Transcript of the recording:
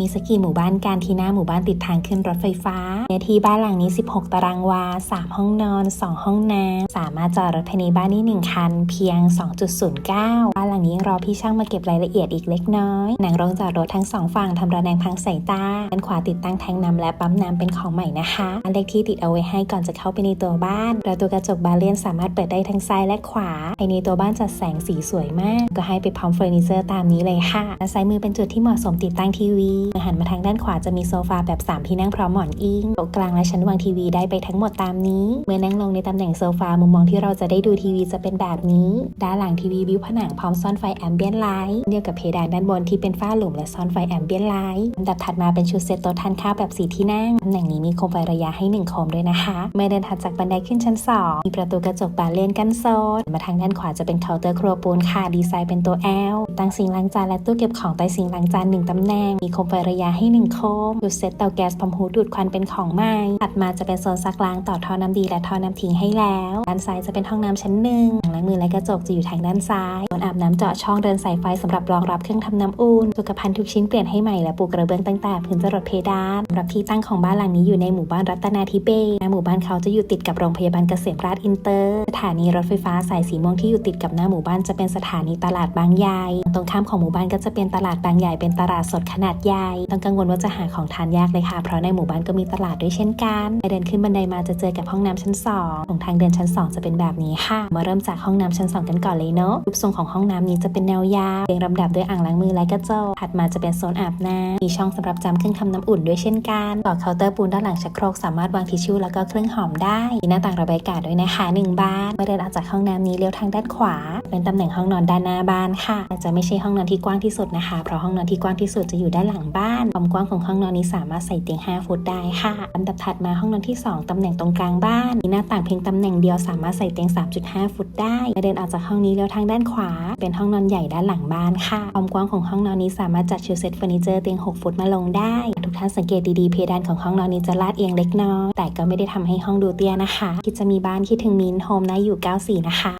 มีสักกี่หมู่บ้านการที่หน้าหมู่บ้านติดทางขึ้นรถไฟฟ้าเนื้อที่บ้านหลังนี้ 16 ตารางวา 3 ห้องนอน 2 ห้องน้ำสามารถจอดรถภายในบ้านได้1คัน เพียง 2.09 บ้านหลังนี้รอพี่ช่างมาเก็บรายละเอียดอีกเล็กน้อย หนังโรงจอดรถทั้งสองฝั่งทำระแนงพังสายตาด้านขวาติดตั้งแทงน้ำและปั๊มน้ำเป็นของใหม่นะคะอันเลขที่ติดเอาไว้ให้ก่อนจะเข้าไปในตัวบ้านประตูกระจกบานเลียนสามารถเปิดได้ทั้งซ้ายและขวาภายในตัวบ้านจัดแสงสีสวยมาก ก็ให้ไปพร้อมเฟอร์นิเจอร์ตามนี้เลยค่ะและซ้ายมือเป็นจุดที่เหมาะสมติดตั้งทีวีหันมาทางด้านขวาจะมีโซฟาแบบ 3 ที่นั่งพร้อมหมอนอิงโต๊ะกลางและชั้นวางทีวีได้ไปทั้งหมดตามนี้ เมื่อนั่งลงในตำแหน่งโซฟามุมมองที่เราจะได้ดูทีวีจะเป็นแบบนี้ ด้านหลังทีวีบิวผนังพร้อมซ่อนไฟแอมเบียนไลท์เดียวกับเพดานด้านบนที่เป็นฝ้าหลุมและซ่อนไฟแอมเบียนไลท์ลำดับถัดมาเป็นชุดเซตโต๊ะทานข้าวแบบสีที่นั่งตำแหน่งนี้มีโคมไฟระยะให้ 1 โคมด้วยนะคะเมื่อเดินถัดจากบันไดขึ้นชั้น 2 มีประตูกระจกบานเลื่อนกันโซนมาทางด้านขวาจะเป็นเคาน์เตอร์ครัวปูนค่ะดีไซน์เป็นตัว L ตั้งซิงล้างจานและตู้เก็บของใต้ซิงล้างจานหนึ่งตำแหน่งมีโคมไฟระยะให้ 1 โคมจุดเซตเตาแก๊สพร้อมหูดูดควันเป็นของใหม่ ถัดมาจะเป็นโซนซักล้างต่อท่อน้ำดีและท่อน้ำทิ้งให้แล้ว ด้านซ้ายจะเป็นห้องน้ำชั้นหนึ่ง ล้างมือและกระจกจะอยู่ทางด้านซ้ายโซนอาบน้ำเจาะช่องเดินสายไฟสำหรับรองรับเครื่องทำน้ำอุ่นสุขภัณฑ์ทุกชิ้นเปลี่ยนให้ใหม่และปูกระเบื้องตั้งแต่พื้นจรดเพดานสำหรับที่ตั้งของบ้านหลังนี้อยู่ในหมู่บ้านรัตนาธิเบศหมู่บ้านเขาจะอยู่ติดกับโรงพยาบาลเกษมราชอินเตอร์ สถานีรถไฟฟ้าสายสีม่วงที่อยู่ติดกับหน้าหมู่บ้านจะเป็นสถานีตลาดบางใหญ่ ตรงข้ามของหมู่บ้านก็จะเป็นตลาดบางใหญ่เป็นตลาดสดขนาดใหญ่ต้องกังวลว่าจะหาของทานยากเลยค่ะ เพราะในหมู่บ้านก็มีตลาดด้วยเช่นกันไปเดินขึ้นบันไดมาจะเจอกับห้องน้ำชั้น2ของทางเดินชั้น 2 จะเป็นแบบนี้ค่ะ มาเริ่มจากห้องน้ำชั้น2กันก่อนเลยเนาะรูปทรงของห้องน้ำนี้จะเป็นแนวยาวเรียงลำดับด้วยอ่างล้างมือและกระจกถัดมาจะเป็นโซนอาบน้ำมีช่องสำหรับจำเครื่องทำน้ำอุ่นด้วยเช่นกันต่อเคาน์เตอร์ปูนด้านหลังชักโครกสามารถวางทิชชู่แล้วก็เครื่องหอมได้มีหน้าต่างระบายอากาศด้วยนะคะหนึ่งบานเมื่อเดินออกจากห้องน้ำนี้เลี้ยวทางด้านขวา เป็นตำแหน่งห้องนอนด้านหน้าบ้านค่ะแต่จะไม่ใช่ห้องนอนที่กว้างที่สุดนะคะ เพราะห้องนอนที่กว้างที่สุดจะอยู่ด้านหลังบ้านความกว้างของห้องนอนนี้สามารถใส่เตียง 5 ฟุตได้ค่ะลำดับถัดมาห้องนอนที่ 2 ตำแหน่งตรงกลางบ้าน มีหน้าต่างเพียงตำแหน่งเดียวสามารถใส่เตียง 3.5 ฟุตได้เดินออกจากห้องนี้เลี้ยวทางด้านขวา เป็นห้องนอนใหญ่ด้านหลังบ้านค่ะความกว้างของห้องนอนนี้สามารถจัดชุดเซตเฟอร์นิเจอร์เตียง 6 ฟุตมาลงได้ ทุกท่านสังเกตดีๆเพดานของห้องนอนนี้จะลาดเอียงเล็กน้อยแต่ก็ไม่ได้ทำให้ห้องดูเตี้ยนะคะ คิดจะมีบ้านคิดถึงมินโฮมนะอยู่ 94 นะคะ